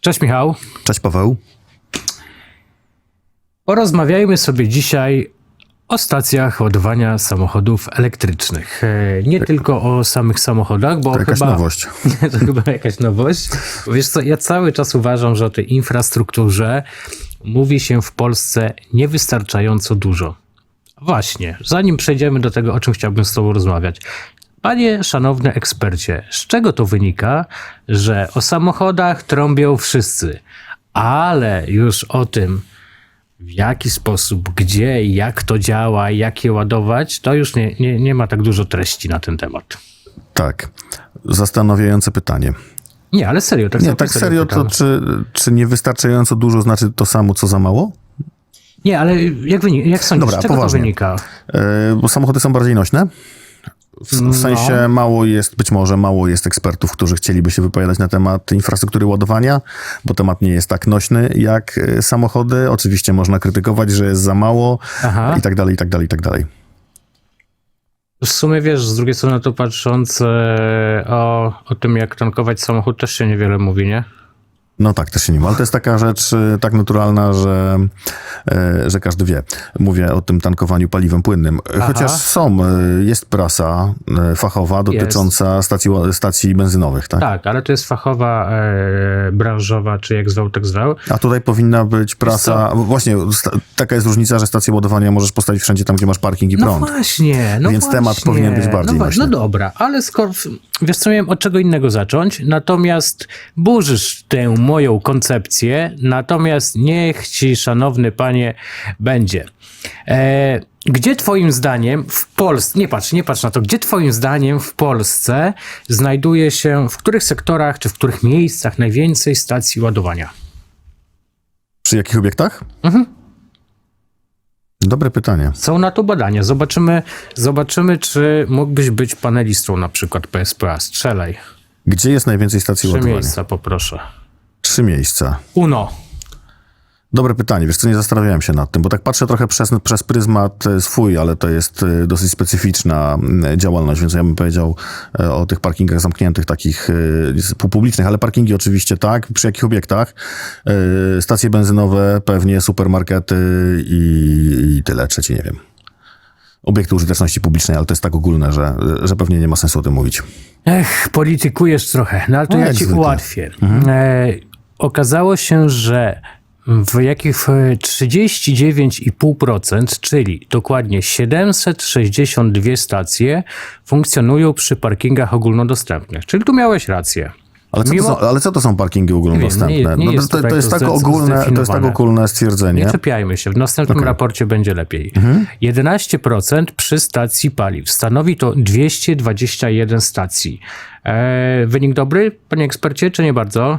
Cześć Michał. Cześć Paweł. Porozmawiajmy sobie dzisiaj o stacjach ładowania samochodów elektrycznych. E, Nie tylko o samych samochodach, bo To jakaś chyba... nowość. to chyba jakaś nowość. Wiesz co, ja cały czas uważam, że o tej infrastrukturze mówi się w Polsce niewystarczająco dużo. Właśnie, zanim przejdziemy do tego, o czym chciałbym z Tobą rozmawiać. Panie szanowny ekspercie, z czego to wynika, że o samochodach trąbią wszyscy, ale już o tym, w jaki sposób, gdzie, jak to działa, jak je ładować, to już nie, nie, nie ma tak dużo treści na ten temat. Tak. Zastanawiające pytanie. Nie, ale serio, tak Nie, tak serio, to pytam. czy, czy niewystarczająco dużo znaczy to samo, co za mało? Nie, ale jak, wynik, jak sądzisz, Dobra, z czego poważnie. to wynika? E, bo samochody są bardziej nośne. W, No. sensie mało jest, być może mało jest ekspertów, którzy chcieliby się wypowiadać na temat infrastruktury ładowania, bo temat nie jest tak nośny jak e, samochody. Oczywiście można krytykować, że jest za mało Aha. i tak dalej, i tak dalej, i tak dalej. W sumie wiesz, z drugiej strony to patrząc e, o, o tym, jak tankować samochód, też się niewiele mówi, nie? No tak, też się nie ma, ale to jest taka rzecz y, tak naturalna, że, e, że każdy wie. Mówię o tym tankowaniu paliwem płynnym. Chociaż są, y, jest prasa y, fachowa dotycząca stacji, stacji benzynowych, tak? Tak, ale to jest fachowa, e, branżowa, czy jak zwał, tak zwał. A tutaj powinna być prasa, właśnie taka jest różnica, że stację ładowania możesz postawić wszędzie tam, gdzie masz parking i No prąd. właśnie, no Więc właśnie. temat powinien być bardziej no, nośny. no dobra, ale skoro, wiesz co, miałem od czego innego zacząć, natomiast burzysz tę moją koncepcję, natomiast niech ci, szanowny panie, będzie. E, gdzie twoim zdaniem w Polsce, nie patrz, nie patrz na to, gdzie twoim zdaniem w Polsce znajduje się, w których sektorach, czy w których miejscach najwięcej stacji ładowania? Przy jakich obiektach? Mhm. Dobre pytanie. Są na to badania. Zobaczymy, zobaczymy, czy mógłbyś być panelistą na przykład PSPA. Strzelaj. Gdzie jest najwięcej stacji Trzy ładowania? miejsca poproszę. Trzy miejsca. Uno. Dobre pytanie, wiesz co, nie zastanawiałem się nad tym, bo tak patrzę trochę przez, przez pryzmat e, swój, ale to jest e, dosyć specyficzna m, działalność, więc ja bym powiedział e, o tych parkingach zamkniętych, takich e, półpublicznych, ale parkingi oczywiście tak, przy jakich obiektach, E, stacje benzynowe, pewnie supermarkety i, i tyle, trzeci nie wiem. Obiekty użyteczności publicznej, ale to jest tak ogólne, że, że pewnie nie ma sensu o tym mówić. Ech, politykujesz trochę, no ale to No, ja ci zwykle. ułatwię. E, okazało się, że w jakich e, 39,5%, czyli dokładnie 762 stacje funkcjonują przy parkingach ogólnodostępnych. Czyli tu miałeś rację. Ale co, Mimo- to, są, ale co to są parkingi ogólnodostępne? Nie nie- nie no, jest to, to, jest tak zde- ogólne, to jest tak ogólne stwierdzenie. Nie czepiajmy się, w następnym raporcie będzie lepiej. 11% przy stacji paliw. Stanowi to 221 stacji. E, wynik dobry, panie ekspercie, czy nie bardzo?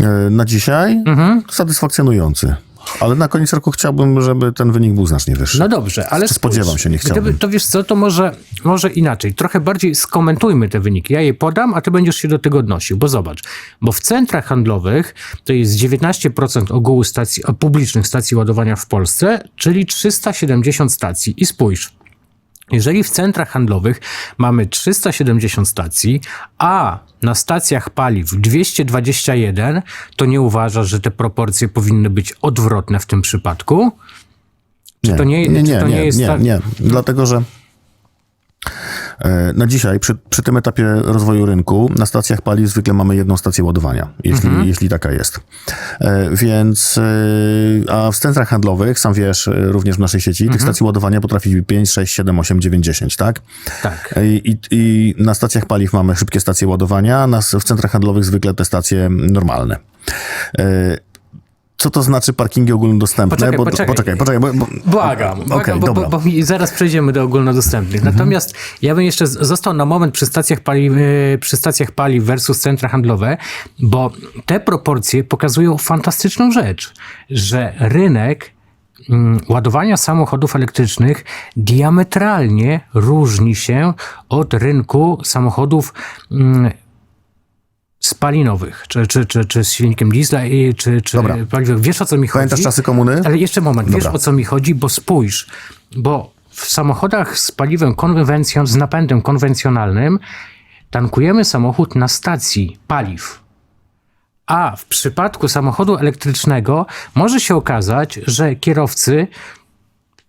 E, Na dzisiaj Mhm. satysfakcjonujący. Ale na koniec roku chciałbym, żeby ten wynik był znacznie wyższy. No dobrze, ale spodziewam spójrz, się, nie chciałbym. Gdyby, to wiesz co, to może, może inaczej. Trochę bardziej skomentujmy te wyniki. Ja je podam, a ty będziesz się do tego odnosił. Bo zobacz, bo w centrach handlowych to jest 19% ogółu stacji, publicznych stacji ładowania w Polsce, czyli 370 stacji. I spójrz, jeżeli w centrach handlowych mamy 370 stacji, a na stacjach paliw 221, to nie uważasz, że te proporcje powinny być odwrotne w tym przypadku? nie, to nie- nie, czy nie, to nie nie, jest nie, tak- nie. Dlatego, że na dzisiaj, przy, przy tym etapie rozwoju rynku, na stacjach paliw zwykle mamy jedną stację ładowania, jeśli, Mhm. jeśli taka jest. E, Więc, e, a w centrach handlowych, sam wiesz, e, również w naszej sieci, Mhm. tych stacji ładowania potrafi być 5, 6, 7, 8, 9, 10, tak? Tak. I, i, I na stacjach paliw mamy szybkie stacje ładowania, na, w centrach handlowych zwykle te stacje normalne. Co to znaczy parkingi ogólnodostępne? Poczekaj, bo, poczekaj. poczekaj, poczekaj bo, bo, Błagam, błagam bo, bo, dobra. Mhm. bo mi- zaraz przejdziemy do ogólnodostępnych. Natomiast ja bym jeszcze został na moment przy stacjach, paliw, e, przy stacjach paliw versus centra handlowe, bo te proporcje pokazują fantastyczną rzecz, że rynek mm, ładowania samochodów elektrycznych diametralnie różni się od rynku samochodów mm, spalinowych, czy, czy, czy, czy z silnikiem diesla, i- czy, czy Dobra. Wiesz o co mi chodzi? pamiętasz czasy komuny? Ale jeszcze moment, wiesz Dobra. o co mi chodzi? Bo spójrz, bo w samochodach z paliwem konwencjon, z napędem konwencjonalnym tankujemy samochód na stacji paliw. A w przypadku samochodu elektrycznego może się okazać, że kierowcy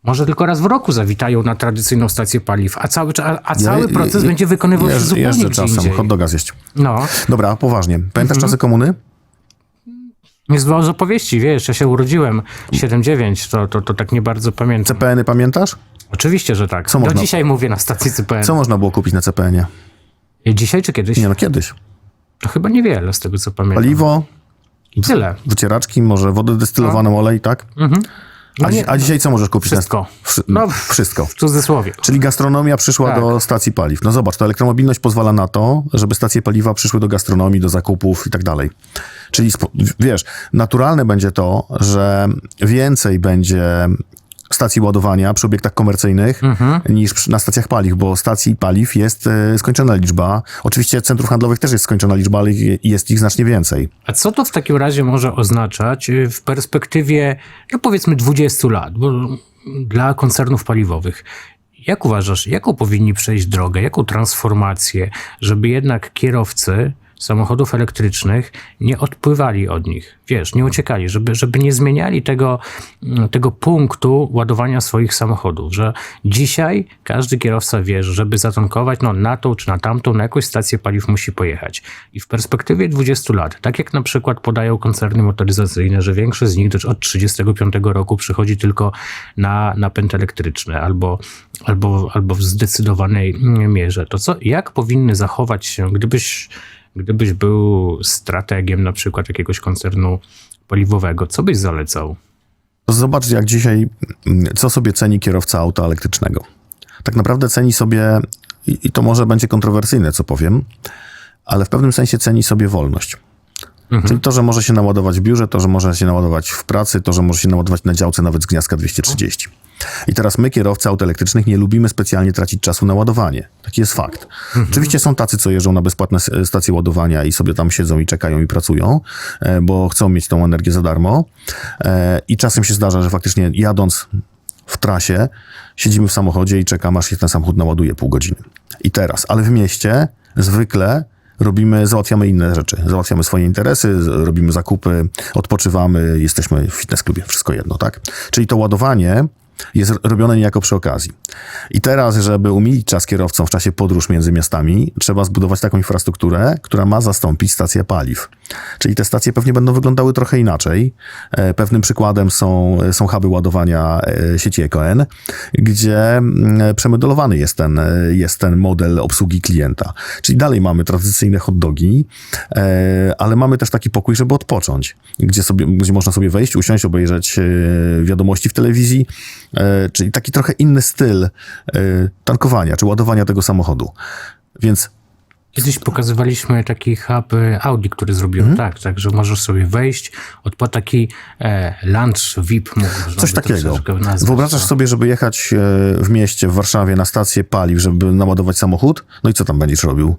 może tylko raz w roku zawitają na tradycyjną stację paliw, a cały, cza- a cały Ja- proces ja- będzie wykonywał się zupełnie Jeżdżę gdzie czasem, indziej. hot doga zjeść. No, Dobra, poważnie. Pamiętasz Mhm. czasy komuny? nie z z opowieści, wiesz, ja się urodziłem 7-9, to, to, to tak nie bardzo pamiętam. CPN-y pamiętasz? Oczywiście, że tak. Co Do można- dzisiaj mówię na stacji CPN. Co można było kupić na CPN-ie? Dzisiaj czy kiedyś? Nie no, kiedyś. To chyba niewiele z tego, co pamiętam. Paliwo, I tyle. wycieraczki, może wodę destylowaną, olej, tak? No A, a dzisiaj co możesz kupić? Wszystko. Wszy- No, wszystko. W cudzysłowie. Czyli gastronomia przyszła Tak. do stacji paliw. No zobacz, to elektromobilność pozwala na to, żeby stacje paliwa przyszły do gastronomii, do zakupów i tak dalej. Czyli wiesz, naturalne będzie to, że więcej będzie stacji ładowania przy obiektach komercyjnych Mhm. niż na stacjach paliw, bo stacji paliw jest e, skończona liczba. Oczywiście centrów handlowych też jest skończona liczba, ale je- jest ich znacznie więcej. A co to w takim razie może oznaczać y, w perspektywie, no powiedzmy 20 lat, bo dla koncernów paliwowych? Jak uważasz, jaką powinni przejść drogę, jaką transformację, żeby jednak kierowcy samochodów elektrycznych nie odpływali od nich, wiesz, nie uciekali, żeby, żeby nie zmieniali tego, mm, tego punktu ładowania swoich samochodów, że dzisiaj każdy kierowca wie, że żeby zatankować no, na tą czy na tamtą, na jakąś stację paliw musi pojechać. I w perspektywie 20 lat, tak jak na przykład podają koncerny motoryzacyjne, że większość z nich od 35 roku przychodzi tylko na napęd elektryczny albo, albo, albo w zdecydowanej mierze, to co, jak powinny zachować się, gdybyś Gdybyś był strategiem na przykład jakiegoś koncernu paliwowego, co byś zalecał? Zobacz, jak dzisiaj, co sobie ceni kierowca auta elektrycznego. Tak naprawdę ceni sobie, i to może będzie kontrowersyjne, co powiem, ale w pewnym sensie ceni sobie wolność. Czyli to, że może się naładować w biurze, to, że może się naładować w pracy, to, że może się naładować na działce nawet z gniazdka 230. I teraz my, kierowcy aut elektrycznych, nie lubimy specjalnie tracić czasu na ładowanie. Taki jest fakt. Oczywiście są tacy, co jeżdżą na bezpłatne s- stacje ładowania i sobie tam siedzą i czekają i pracują, e, bo chcą mieć tą energię za darmo. E, I czasem się zdarza, że faktycznie jadąc w trasie, siedzimy w samochodzie i czekamy, aż się ten samochód naładuje pół godziny. I teraz, ale w mieście zwykle robimy, załatwiamy inne rzeczy. Załatwiamy swoje interesy, robimy zakupy, odpoczywamy, jesteśmy w fitness klubie, wszystko jedno, tak? Czyli to ładowanie jest robione niejako przy okazji. I teraz, żeby umilić czas kierowcom w czasie podróż między miastami, trzeba zbudować taką infrastrukturę, która ma zastąpić stacje paliw. Czyli te stacje pewnie będą wyglądały trochę inaczej. E, Pewnym przykładem są, są huby ładowania e, sieci EKN, gdzie mm, przemodelowany jest ten, e, jest ten model obsługi klienta. Czyli dalej mamy tradycyjne hot dogi, e, ale mamy też taki pokój, żeby odpocząć, gdzie, sobie, gdzie można sobie wejść, usiąść, obejrzeć e, wiadomości w telewizji, e, czyli taki trochę inny styl e, tankowania czy ładowania tego samochodu. Więc Kiedyś pokazywaliśmy taki hub e, Audi, który zrobił tak, tak, że możesz sobie wejść, od taki e, lunch VIP, Coś to takiego. nazwać, Wyobrażasz no. sobie, żeby jechać e, w mieście, w Warszawie na stację paliw, żeby naładować samochód? No i co tam będziesz robił?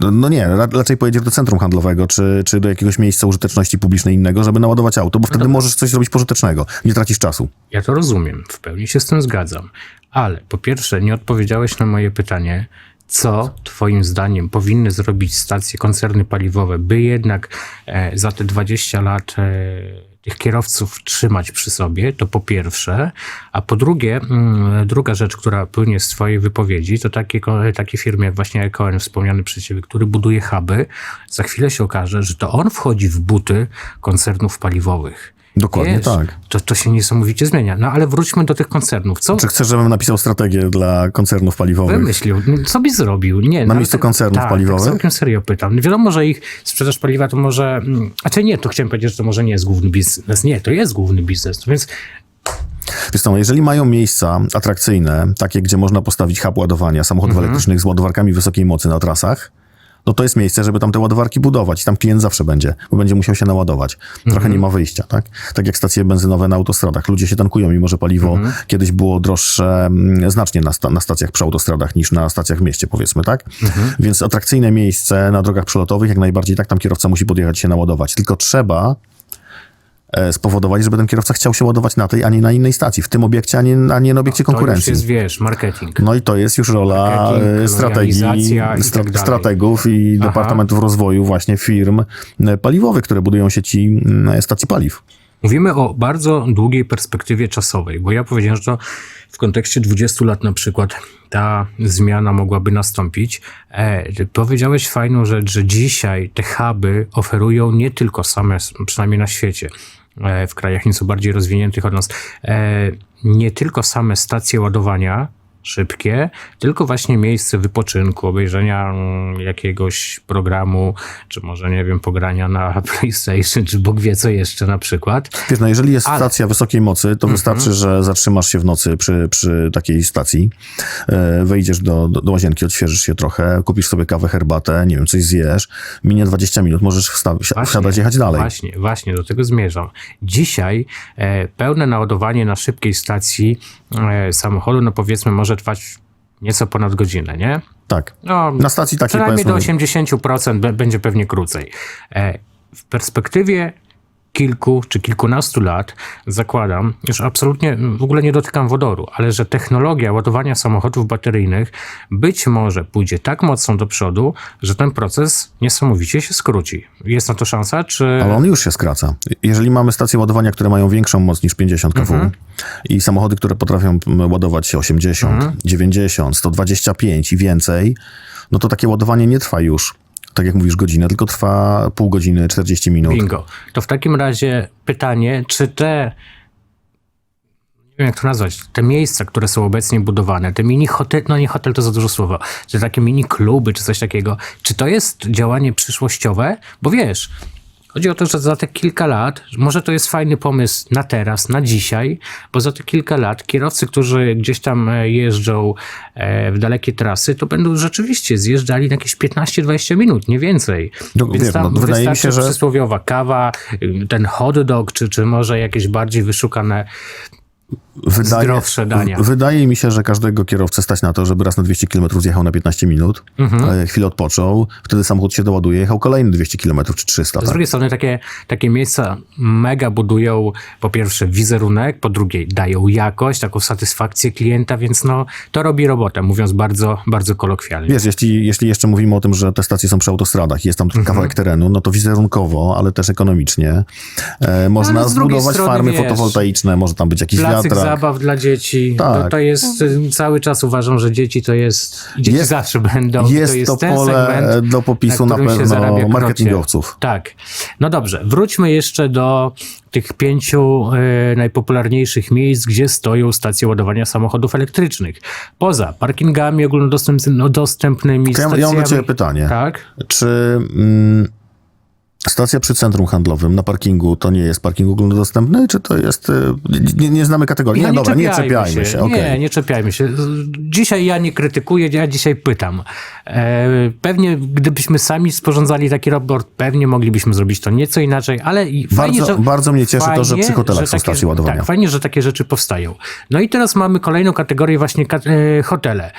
No- No nie, ra- raczej pojedziesz do centrum handlowego, czy, czy do jakiegoś miejsca użyteczności publicznej innego, żeby naładować auto, bo wtedy możesz coś zrobić pożytecznego. Nie tracisz czasu. Ja to rozumiem, w pełni się z tym zgadzam. Ale po pierwsze, nie odpowiedziałeś na moje pytanie, co Twoim zdaniem powinny zrobić stacje, koncerny paliwowe, by jednak e, za te 20 lat e, tych kierowców trzymać przy sobie, to po pierwsze. A po drugie, mm, druga rzecz, która płynie z Twojej wypowiedzi, to takie, takie firmy jak właśnie EKN, wspomniany przez Ciebie, który buduje huby. Za chwilę się okaże, że to on wchodzi w buty koncernów paliwowych. Dokładnie Wiesz, tak. To, to się niesamowicie zmienia. No ale wróćmy do tych koncernów. Co Czy chcesz, żebym napisał strategię dla koncernów paliwowych? wymyślił? Co byś zrobił? Nie, Na no, miejscu tak- koncernów tak, paliwowych? Tak, całkiem serio pytam. Wiadomo, że ich sprzedaż paliwa to może... A czy nie, to chciałem powiedzieć, że to może nie jest główny biznes. Nie, to jest główny biznes. Więc co, jeżeli mają miejsca atrakcyjne, takie, gdzie można postawić hub ładowania samochodów Mhm. elektrycznych z ładowarkami wysokiej mocy na trasach, no to jest miejsce, żeby tam te ładowarki budować. I tam klient zawsze będzie, bo będzie musiał się naładować. Trochę Mhm. nie ma wyjścia, tak? Tak jak stacje benzynowe na autostradach. Ludzie się tankują, mimo że paliwo Mhm. kiedyś było droższe mm, znacznie na, sta- na stacjach przy autostradach niż na stacjach w mieście, powiedzmy, tak? Mhm. Więc atrakcyjne miejsce na drogach przelotowych, jak najbardziej tak tam kierowca musi podjechać się naładować. Tylko trzeba spowodować, żeby ten kierowca chciał się ładować na tej, a nie na innej stacji, w tym obiekcie, a nie, a nie na obiekcie To już konkurencji. jest, wiesz, marketing. No i to jest już rola Marketing, e, strategii, stra- tak strategów i Aha. departamentów rozwoju właśnie firm e, paliwowych, które budują sieci mm, stacji paliw. Mówimy o bardzo długiej perspektywie czasowej, bo ja powiedziałem, że to w kontekście 20 lat na przykład ta zmiana mogłaby nastąpić. E, powiedziałeś fajną rzecz, że dzisiaj te huby oferują nie tylko same, przynajmniej na świecie, e, w krajach nieco bardziej rozwiniętych od nas, e, nie tylko same stacje ładowania szybkie, tylko właśnie miejsce wypoczynku, obejrzenia mm, jakiegoś programu, czy może, nie wiem, pogrania na PlayStation, czy Bóg wie co jeszcze na przykład. Wiesz, no jeżeli jest Ale- stacja wysokiej mocy, to wystarczy, że zatrzymasz się w nocy przy, przy takiej stacji, e, wejdziesz do, do, do łazienki, odświeżysz się trochę, kupisz sobie kawę, herbatę, nie wiem, coś zjesz, minie 20 minut, możesz wsta- wsi- wsiadać i jechać dalej. Właśnie, właśnie, do tego zmierzam. Dzisiaj e, pełne naładowanie na szybkiej stacji e, samochodu, no powiedzmy, może trwać nieco ponad godzinę, nie? Tak. No, Na stacji takiej przynajmniej do powiedzmy, 80% be- będzie pewnie krócej. E, w perspektywie kilku czy kilkunastu lat zakładam, już absolutnie w ogóle nie dotykam wodoru, ale że technologia ładowania samochodów bateryjnych być może pójdzie tak mocno do przodu, że ten proces niesamowicie się skróci. Jest na to szansa, czy... Ale on już się skraca. Jeżeli mamy stacje ładowania, które mają większą moc niż 50 kW Mhm. i samochody, które potrafią ładować się 80, Mhm. 90, 125 i więcej, no to takie ładowanie nie trwa już, tak jak mówisz, godzinę, tylko trwa pół godziny, 40 minut. Bingo. To w takim razie pytanie, czy te, nie wiem jak to nazwać, te miejsca, które są obecnie budowane, te mini hotel, no nie hotel to za dużo słowa, czy takie mini kluby, czy coś takiego, czy to jest działanie przyszłościowe? Bo wiesz, chodzi o to, że za te kilka lat, może to jest fajny pomysł na teraz, na dzisiaj, bo za te kilka lat kierowcy, którzy gdzieś tam e, jeżdżą e, w dalekie trasy, to będą rzeczywiście zjeżdżali na jakieś 15-20 minut, nie więcej. No, Więc wiem, tam no, wydaje mi wystarczy się, że- przysłowiowa kawa, y, ten hot dog, czy, czy może jakieś bardziej wyszukane Wydaje, zdrowsze dania. Wydaje mi się, że każdego kierowcę stać na to, żeby raz na 200 km zjechał na 15 minut, Mhm. chwilę odpoczął, wtedy samochód się doładuje, jechał kolejne 200 km czy 300. Z Tak? drugiej strony takie, takie miejsca mega budują po pierwsze wizerunek, po drugie dają jakość, taką satysfakcję klienta, więc no to robi robotę, mówiąc bardzo, bardzo kolokwialnie. Wiesz, jeśli, jeśli jeszcze mówimy o tym, że te stacje są przy autostradach i jest tam Mhm. kawałek terenu, no to wizerunkowo, ale też ekonomicznie e, można zbudować strony, farmy wiesz, fotowoltaiczne, może tam być jakiś wiatrak. Zabaw dla dzieci, Tak. to, to jest, y, cały czas uważam, że dzieci to jest, dzieci Jest- zawsze będą. Jest to jest to ten pole segment, do popisu na, się pewno marketingowców. Tak. No dobrze, wróćmy jeszcze do tych pięciu e, najpopularniejszych miejsc, gdzie stoją stacje ładowania samochodów elektrycznych. Poza parkingami ogólnodostępnymi, To ja, ja mam stacjami... do ciebie pytanie. Tak? Czy mm, stacja przy centrum handlowym na parkingu to nie jest parking ogólnodostępny, czy to jest... y, Nie, nie znamy kategorii. No nie, dobra, nie czepiajmy się. okej. Nie, nie czepiajmy się. Dzisiaj ja nie krytykuję, ja dzisiaj pytam. E, pewnie gdybyśmy sami sporządzali taki raport, pewnie moglibyśmy zrobić to nieco inaczej, ale i fajnie, Bardzo, że... bardzo mnie cieszy to, że Fajnie, przy hotelach że są takie- stacje ładowania. Tak, fajnie, że takie rzeczy powstają. No i teraz mamy kolejną kategorię właśnie e, hotele.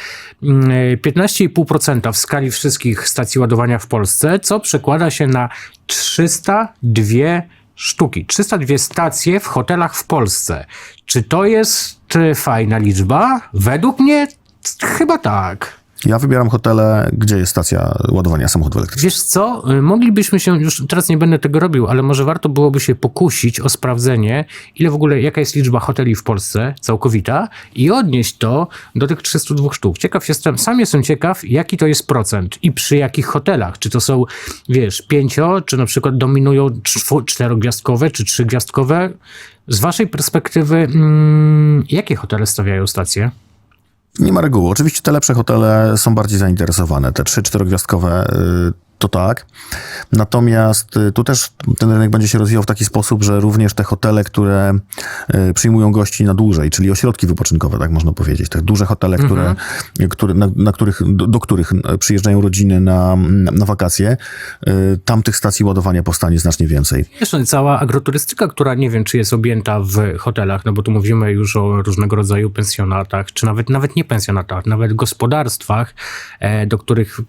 Mm, e, 15,5% w skali wszystkich stacji ładowania w Polsce, co przekłada się na 302 sztuki. 302 stacje w hotelach w Polsce. Czy to jest e, fajna liczba? Według mnie chyba tak. Ja wybieram hotele, gdzie jest stacja ładowania samochodów elektrycznych. Wiesz co, y, moglibyśmy się, już teraz nie będę tego robił, ale może warto byłoby się pokusić o sprawdzenie, ile w ogóle, jaka jest liczba hoteli w Polsce całkowita i odnieść to do tych 302 sztuk. Ciekaw jestem, sam jestem ciekaw, jaki to jest procent i przy jakich hotelach. Czy to są, wiesz, pięcio, czy na przykład dominują czterogwiazdkowe, czy trzygwiazdkowe. Z waszej perspektywy, mm, jakie hotele stawiają stacje? Nie ma reguły. Oczywiście te lepsze hotele są bardziej zainteresowane. Te trzy, czterogwiazdkowe y, to tak. Natomiast y, tu też ten rynek będzie się rozwijał w taki sposób, że również te hotele, które y, przyjmują gości na dłużej, czyli ośrodki wypoczynkowe, tak można powiedzieć. Te duże hotele, które, które, na, na których, do, do których y, przyjeżdżają rodziny na, na wakacje, y, tam tych stacji ładowania powstanie znacznie więcej. Jeszcze cała agroturystyka, która nie wiem, czy jest objęta w hotelach, no bo tu mówimy już o różnego rodzaju pensjonatach, czy nawet, nawet nie pensjonatach, nawet gospodarstwach, e, do których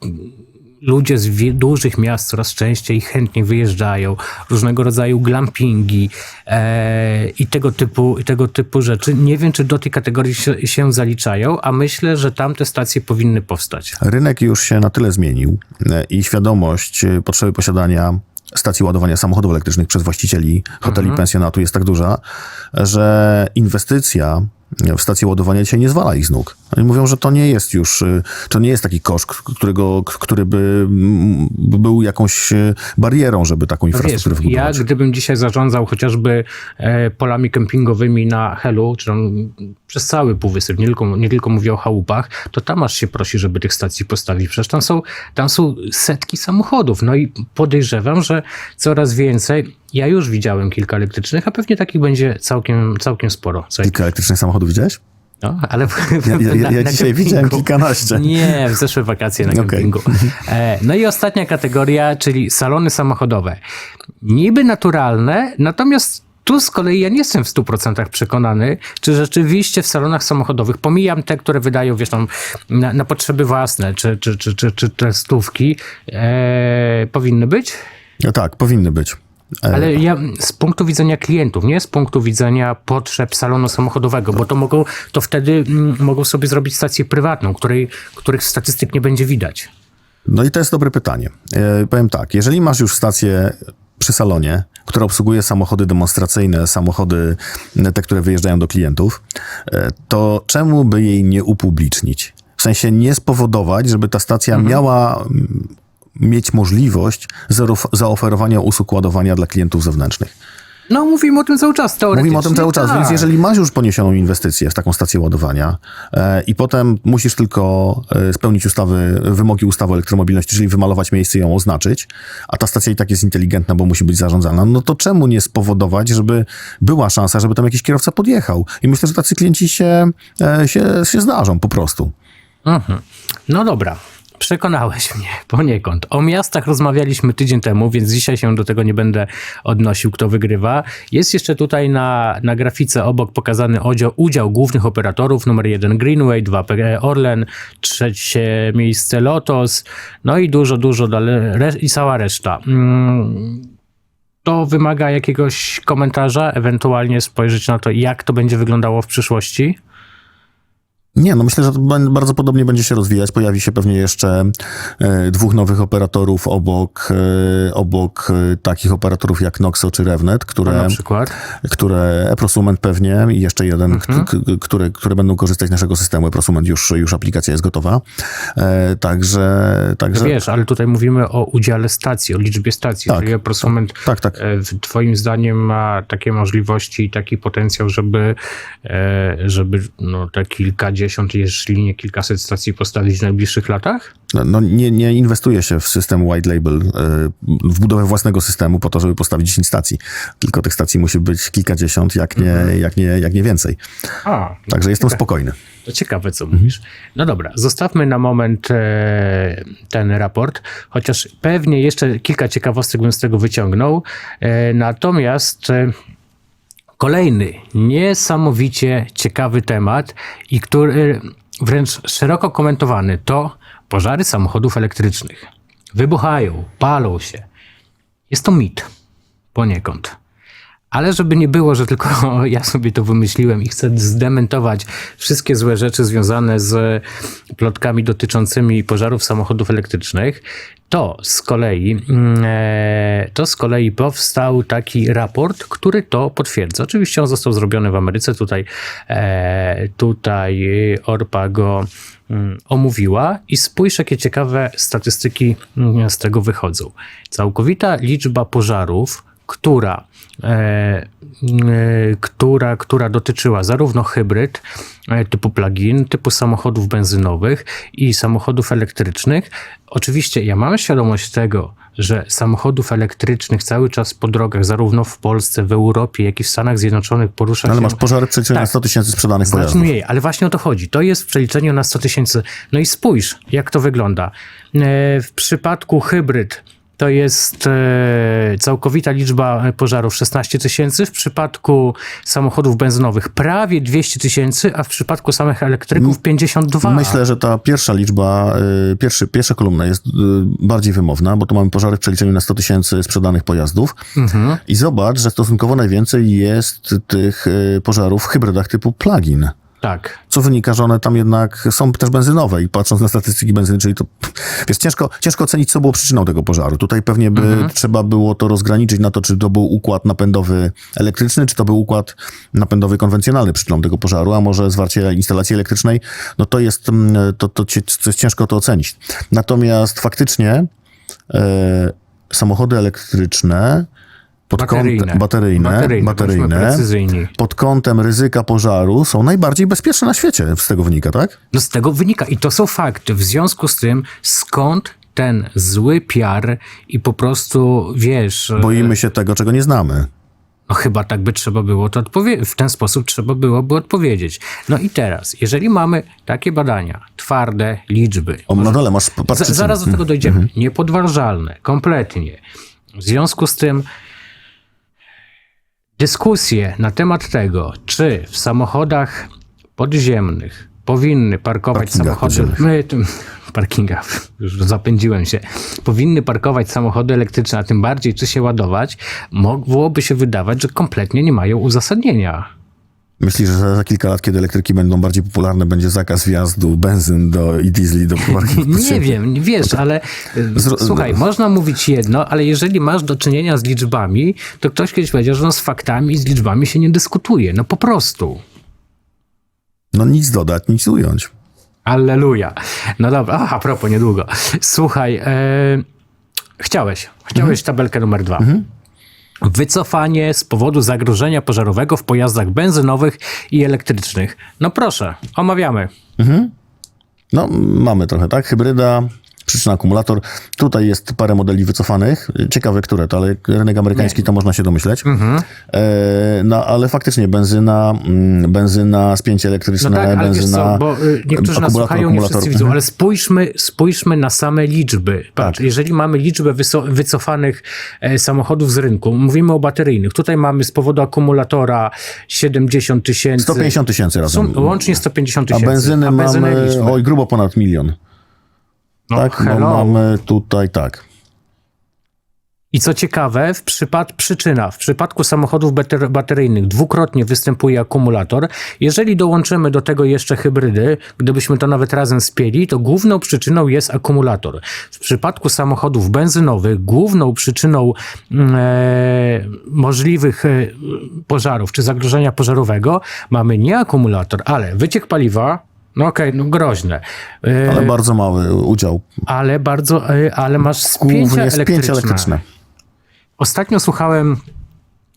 ludzie z dużych miast coraz częściej chętnie wyjeżdżają, różnego rodzaju glampingi e, i tego typu, i tego typu rzeczy. Nie wiem, czy do tej kategorii się, się zaliczają, a myślę, że tamte stacje powinny powstać. Rynek już się na tyle zmienił e, i świadomość e, potrzeby posiadania stacji ładowania samochodów elektrycznych przez właścicieli hoteli i pensjonatu jest tak duża, że inwestycja w stację ładowania dzisiaj nie zwala ich z nóg. Oni mówią, że to nie jest już, e, to nie jest taki koszt, którego, który by był jakąś e, barierą, żeby taką Wiesz, infrastrukturę ja wybudować. gdybym dzisiaj zarządzał chociażby e, polami kempingowymi na Helu, czy tam przez cały Półwysep, nie tylko, nie tylko mówię o chałupach, to tam aż się prosi, żeby tych stacji postawić. Przecież tam są, tam są setki samochodów. No i podejrzewam, że coraz więcej, ja już widziałem kilka elektrycznych, a pewnie takich będzie całkiem, całkiem sporo. Kilka elektrycznych samochodów widziałeś? No, ale Ja, ja, ja, na dzisiaj widziałem kilkanaście. Nie, w zeszłe wakacje na kempingu. E, No i ostatnia kategoria, czyli salony samochodowe. Niby naturalne, natomiast tu z kolei ja nie jestem w 100% przekonany, czy rzeczywiście w salonach samochodowych, pomijam te, które wydają, wiesz, tam na, na potrzeby własne, czy, czy, czy, czy, czy testówki, e, powinny być. No tak, powinny być. E, Ale ja z punktu widzenia klientów, nie z punktu widzenia potrzeb salonu samochodowego, bo to mogą, to wtedy mm, mogą sobie zrobić stację prywatną, której, których statystyk nie będzie widać. No i to jest dobre pytanie. E, powiem tak, jeżeli masz już stację przy salonie, która obsługuje samochody demonstracyjne, samochody e, te, które wyjeżdżają do klientów, e, to czemu by jej nie upublicznić? W sensie nie spowodować, żeby ta stacja miała mm, mieć możliwość zaof- zaoferowania usług ładowania dla klientów zewnętrznych. No, mówimy o tym cały czas, teoretycznie. Mówimy o tym cały czas, tak. więc jeżeli masz już poniesioną inwestycję w taką stację ładowania e, i potem musisz tylko e, spełnić ustawy, wymogi ustawy o elektromobilności, czyli wymalować miejsce i ją oznaczyć, a ta stacja i tak jest inteligentna, bo musi być zarządzana, no to czemu nie spowodować, żeby była szansa, żeby tam jakiś kierowca podjechał? I myślę, że tacy klienci się, e, się, się zdarzą po prostu. Mhm. No dobra. Przekonałeś mnie poniekąd. O miastach rozmawialiśmy tydzień temu, więc dzisiaj się do tego nie będę odnosił, kto wygrywa. Jest jeszcze tutaj na, na grafice obok pokazany udział, udział głównych operatorów. Numer jeden Greenway, dwa PGE Orlen, trzecie miejsce Lotos, no i dużo, dużo dalej i cała reszta. Mm, To wymaga jakiegoś komentarza, ewentualnie spojrzeć na to, jak to będzie wyglądało w przyszłości. Nie, no myślę, że to bardzo podobnie będzie się rozwijać. Pojawi się pewnie jeszcze e, dwóch nowych operatorów obok, e, obok e, takich operatorów jak Noxo czy Revnet, które, Na przykład. które Eprosument pewnie i jeszcze jeden, k- które, które będą korzystać z naszego systemu. Eprosument już, już aplikacja jest gotowa. Także, także Wiesz, ale tutaj mówimy o udziale stacji, o liczbie stacji. Tak, Czyli prosument tak, tak. e, w twoim zdaniem ma takie możliwości i taki potencjał, żeby, żeby no, te kilkadziesiąt, jeśli nie kilkaset stacji postawić w najbliższych latach? No, no nie, nie inwestuje się w system white label, e, w budowę własnego systemu po to, żeby postawić 10 stacji. Tylko tych stacji musi być kilkadziesiąt, jak nie, jak nie, jak nie więcej. A, Także jestem spokojny. To ciekawe, co mówisz. No dobra, zostawmy na moment e, ten raport, chociaż pewnie jeszcze kilka ciekawostek bym z tego wyciągnął. E, natomiast e, kolejny niesamowicie ciekawy temat i który wręcz szeroko komentowany to pożary samochodów elektrycznych. Wybuchają, palą się. Jest to mit poniekąd. Ale żeby nie było, że tylko ja sobie to wymyśliłem i chcę zdementować wszystkie złe rzeczy związane z plotkami dotyczącymi pożarów samochodów elektrycznych, to z kolei, mm, e, to z kolei powstał taki raport, który to potwierdza. Oczywiście on został zrobiony w Ameryce. Tutaj, e, tutaj Orpa go mm, omówiła i spójrz, jakie ciekawe statystyki z tego wychodzą. Całkowita liczba pożarów, która, e, e, która, która dotyczyła zarówno hybryd e, typu plug-in, typu samochodów benzynowych i samochodów elektrycznych. Oczywiście ja mam świadomość tego, że samochodów elektrycznych cały czas po drogach, zarówno w Polsce, w Europie, jak i w Stanach Zjednoczonych porusza Ale się... masz pożary przeliczone na Tak. 100 tysięcy sprzedanych Znacznie pojazdów. mniej, ale właśnie o to chodzi. To jest w przeliczeniu na 100 tysięcy. No i spójrz, jak to wygląda. E, W przypadku hybryd to jest e, całkowita liczba pożarów 16 tysięcy, w przypadku samochodów benzynowych prawie 200 tysięcy, a w przypadku samych elektryków 52. Myślę, że ta pierwsza liczba, y, pierwszy, pierwsza kolumna jest y, bardziej wymowna, bo tu mamy pożary w przeliczeniu na 100 tysięcy sprzedanych pojazdów. Mhm. I zobacz, że stosunkowo najwięcej jest tych pożarów w hybrydach typu plug-in. Tak. Co wynika, że one tam jednak są też benzynowe i patrząc na statystyki benzyny, czyli to, wiesz, ciężko, ciężko ocenić, co było przyczyną tego pożaru. Tutaj pewnie by trzeba było to rozgraniczyć na to, czy to był układ napędowy elektryczny, czy to był układ napędowy konwencjonalny przyczyną tego pożaru, a może zwarcie instalacji elektrycznej, no to jest, mm, to, to, to jest ciężko to ocenić. Natomiast faktycznie e, samochody elektryczne pod Bateryjne. kątem bateryjne, Bateryjne, bateryjne pod kątem ryzyka pożaru są najbardziej bezpieczne na świecie. Z tego wynika, tak? No z tego wynika i to są fakty. W związku z tym, skąd ten zły piar i po prostu, wiesz, Boimy się tego, czego nie znamy. no chyba tak by trzeba było to odpowiedzieć, w ten sposób trzeba byłoby odpowiedzieć. No i teraz, jeżeli mamy takie badania, twarde liczby, O, na dole masz za, zaraz do tego dojdziemy, niepodważalne, kompletnie. W związku z tym dyskusje na temat tego, czy w samochodach podziemnych powinny parkować Parkingach samochody... My, tym, parkingach, już zapędziłem się. Powinny parkować samochody elektryczne, a tym bardziej czy się ładować, mogłoby się wydawać, że kompletnie nie mają uzasadnienia. Myślisz, że za kilka lat, kiedy elektryki będą bardziej popularne, będzie zakaz wjazdu benzyn do, i diesli do parkingów? Nie wiem, wiesz, ale y, Zro- słuchaj, można mówić jedno, ale jeżeli masz do czynienia z liczbami, to ktoś kiedyś powiedział, że no z faktami i z liczbami się nie dyskutuje. No po prostu. No nic dodać, nic ująć. Alleluja. No dobra, Ach, a propos, niedługo. Słuchaj, e, chciałeś, chciałeś tabelkę numer dwa. Wycofanie z powodu zagrożenia pożarowego w pojazdach benzynowych i elektrycznych. No proszę, omawiamy. No, mamy trochę, tak? Hybryda, przyczyna akumulator. Tutaj jest parę modeli wycofanych. Ciekawe, które to, ale rynek amerykański to można się domyśleć. E, no, ale faktycznie benzyna, mm, benzyna, spięcie elektryczne, No tak, ale wiesz benzyna, co, bo y, niektórzy nas akumulator, słuchają, nie akumulator. wszyscy widzą, Mhm. ale spójrzmy, spójrzmy na same liczby. Patrz, jeżeli mamy liczbę wyso- wycofanych e, samochodów z rynku, mówimy o bateryjnych, tutaj mamy z powodu akumulatora 70 tysięcy. 150 tysięcy razem. Sum- Łącznie 150 A tysięcy. benzyny mamy, oj, grubo ponad milion. No, tak, no mamy tutaj tak. I co ciekawe, w przypad przyczyna, w przypadku samochodów bater- bateryjnych dwukrotnie występuje akumulator. Jeżeli dołączymy do tego jeszcze hybrydy, gdybyśmy to nawet razem spieli, to główną przyczyną jest akumulator. W przypadku samochodów benzynowych główną przyczyną mm, e, możliwych e, pożarów czy zagrożenia pożarowego mamy nie akumulator, ale wyciek paliwa. No okej, no groźne. E, Ale bardzo mały udział. ale bardzo, e, ale masz spięcia Głównie elektryczne. spięcia elektryczne. Ostatnio słuchałem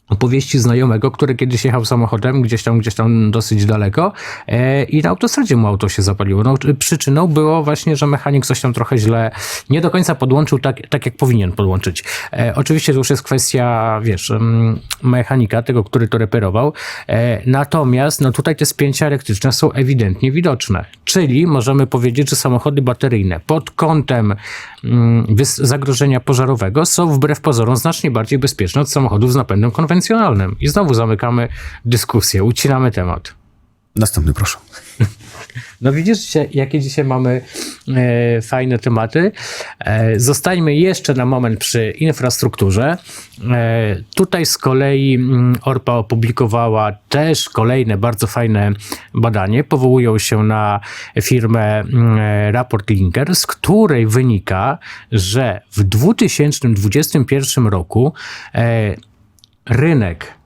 opowieści znajomego, który kiedyś jechał samochodem gdzieś tam, gdzieś tam dosyć daleko e, i na autostradzie mu auto się zapaliło. No, czy- przyczyną było właśnie, że mechanik coś tam trochę źle, nie do końca podłączył tak, tak jak powinien podłączyć. E, oczywiście to już jest kwestia, wiesz, mm, mechanika, tego, który to reperował. E, natomiast no tutaj te spięcia elektryczne są ewidentnie widoczne. Czyli możemy powiedzieć, że samochody bateryjne pod kątem mm, zagrożenia pożarowego są wbrew pozorom znacznie bardziej bezpieczne od samochodów z napędem konwencjonalnym. I znowu zamykamy dyskusję, ucinamy temat. Następny proszę. No widzisz, jakie dzisiaj mamy e, fajne tematy. E, zostańmy jeszcze na moment przy infrastrukturze. E, tutaj z kolei mm, ORPA opublikowała też kolejne bardzo fajne badanie. Powołują się na firmę mm, e, Raport Linker, z której wynika, że w 2021 roku e, rynek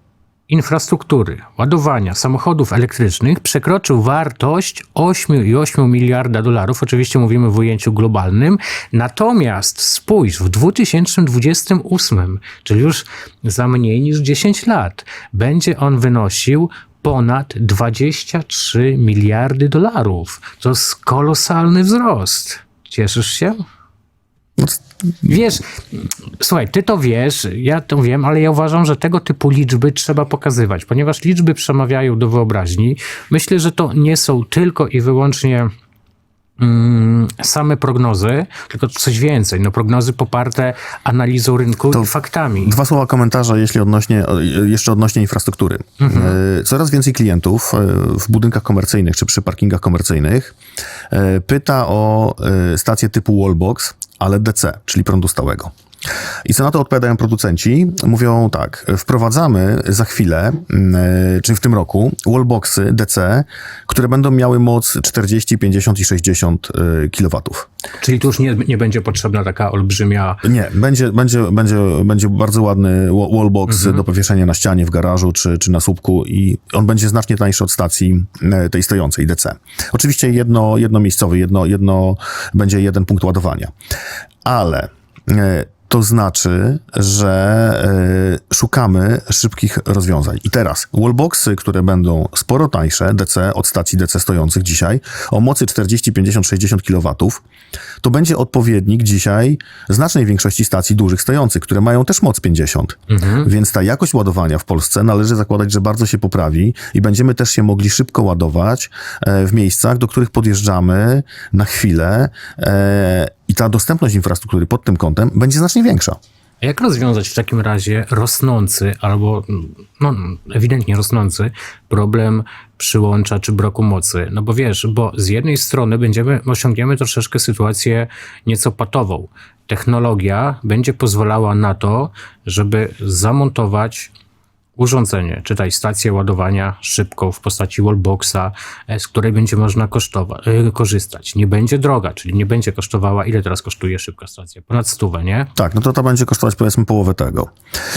infrastruktury, ładowania samochodów elektrycznych przekroczył wartość 8,8 miliarda dolarów. Oczywiście mówimy w ujęciu globalnym. Natomiast spójrz, w 2028, czyli już za mniej niż 10 lat, będzie on wynosił ponad 23 miliardy dolarów. To jest kolosalny wzrost. Cieszysz się? No, Wiesz, słuchaj, ty to wiesz, ja to wiem, ale ja uważam, że tego typu liczby trzeba pokazywać, ponieważ liczby przemawiają do wyobraźni. Myślę, że to nie są tylko i wyłącznie mm, same prognozy, tylko coś więcej. No prognozy poparte analizą rynku i faktami. Dwa słowa komentarza, jeśli odnośnie, jeszcze odnośnie infrastruktury. E, Coraz więcej klientów e, w budynkach komercyjnych czy przy parkingach komercyjnych e, pyta o stacje typu wallbox, ale DC, czyli prądu stałego. I co na to odpowiadają producenci? Mówią tak, wprowadzamy za chwilę, mm, czyli w tym roku, wallboxy DC, które będą miały moc 40, 50 i 60 kW. Czyli tu już nie, nie będzie potrzebna taka olbrzymia Nie, będzie, będzie, będzie, będzie bardzo ładny wa- wallbox do powieszenia na ścianie w garażu czy, czy na słupku i on będzie znacznie tańszy od stacji e, tej stojącej DC. Oczywiście jedno, jednomiejscowy, jedno, jedno będzie jeden punkt ładowania. Ale e, to znaczy, że e, szukamy szybkich rozwiązań. I teraz wallboxy, które będą sporo tańsze, DC od stacji DC stojących dzisiaj, o mocy 40, 50, 60 kW, to będzie odpowiednik dzisiaj znacznej większości stacji dużych stojących, które mają też moc 50. Więc ta jakość ładowania w Polsce należy zakładać, że bardzo się poprawi i będziemy też się mogli szybko ładować e, w miejscach, do których podjeżdżamy na chwilę e, i ta dostępność infrastruktury pod tym kątem będzie znacznie większa. A Jak rozwiązać w takim razie rosnący albo no, ewidentnie rosnący problem przyłącza czy braku mocy? No bo wiesz, bo z jednej strony będziemy, osiągniemy troszeczkę sytuację nieco patową. Technologia będzie pozwalała na to, żeby zamontować urządzenie, czytaj stację ładowania szybką w postaci wallboxa, e, z której będzie można e, korzystać. Nie będzie droga, czyli nie będzie kosztowała, ile teraz kosztuje szybka stacja? Ponad stówę, nie? Tak, no to to będzie kosztować powiedzmy połowę tego.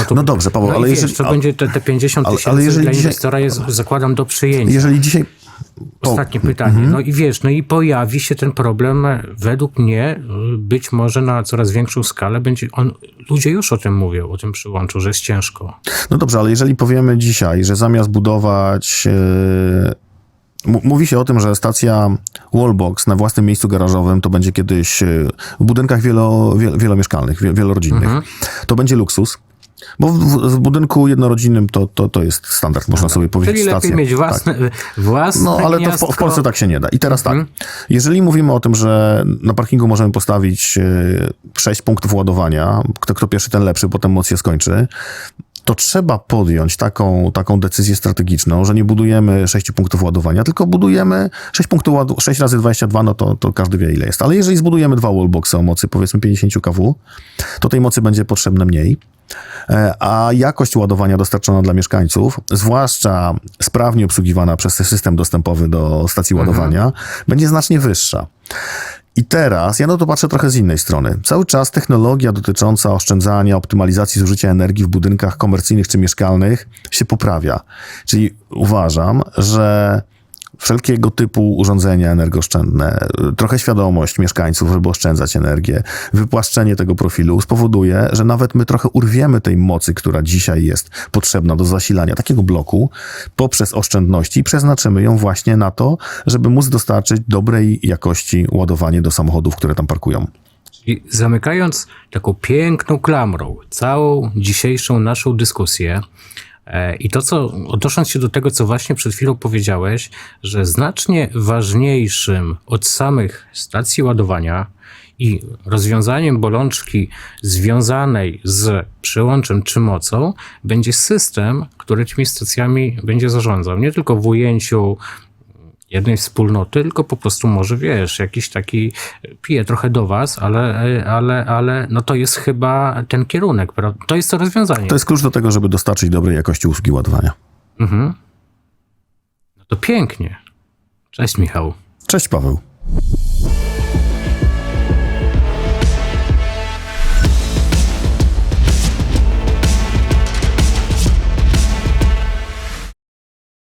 to- No dobrze, Paweł, No ale wiesz, jeżeli, to będzie te, te 50 ale- tysięcy ale jeżeli dla dzisiaj- inwestora jest, zakładam, do przyjęcia. jeżeli dzisiaj po- Ostatnie pytanie. No i wiesz, no i pojawi się ten problem, e, według mnie, być może na coraz większą skalę będzie on, ludzie już o tym mówią, o tym przyłączu, że jest ciężko. No dobrze, ale jeżeli powiemy dzisiaj, że zamiast budować. Yy, mówi się o tym, że stacja Wallbox na własnym miejscu garażowym to będzie kiedyś yy, w budynkach wielo, wiel, wielomieszkalnych, wie- wielorodzinnych. To będzie luksus. Bo w, w, budynku jednorodzinnym to, to, to jest standard, można sobie powiedzieć. Czyli lepiej stacja. mieć własne, własne No, ale to w, w. Polsce tak się nie da. I teraz tak, jeżeli mówimy o tym, że na parkingu możemy postawić e, sześć punktów ładowania, kto, kto pierwszy, ten lepszy, potem moc się skończy, to trzeba podjąć taką, taką decyzję strategiczną, że nie budujemy 6 punktów ładowania, tylko budujemy 6 punktów ładowania, 6 razy 22, no to, to każdy wie ile jest. Ale jeżeli zbudujemy dwa wallboxy o mocy powiedzmy 50 kW, to tej mocy będzie potrzebne mniej. E, A jakość ładowania dostarczona dla mieszkańców, zwłaszcza sprawnie obsługiwana przez system dostępowy do stacji ładowania, będzie znacznie wyższa. I teraz ja na to patrzę trochę z innej strony. Cały czas technologia dotycząca oszczędzania, optymalizacji zużycia energii w budynkach komercyjnych czy mieszkalnych się poprawia. Czyli uważam, że wszelkiego typu urządzenia energooszczędne, trochę świadomość mieszkańców, żeby oszczędzać energię, wypłaszczenie tego profilu spowoduje, że nawet my trochę urwiemy tej mocy, która dzisiaj jest potrzebna do zasilania takiego bloku poprzez oszczędności i przeznaczymy ją właśnie na to, żeby móc dostarczyć dobrej jakości ładowanie do samochodów, które tam parkują. I zamykając taką piękną klamrą całą dzisiejszą naszą dyskusję i to, co odnosząc się do tego, co właśnie przed chwilą powiedziałeś, że znacznie ważniejszym od samych stacji ładowania i rozwiązaniem bolączki związanej z przyłączem czy mocą będzie system, który tymi stacjami będzie zarządzał. Nie tylko w ujęciu jednej wspólnoty, tylko po prostu może, wiesz, jakiś taki, pije trochę do was, ale, ale, ale no to jest chyba ten kierunek, prawda? To jest to rozwiązanie. To jest klucz do tego, żeby dostarczyć dobrej jakości usługi ładowania. No to pięknie. Cześć Michał. Cześć Paweł.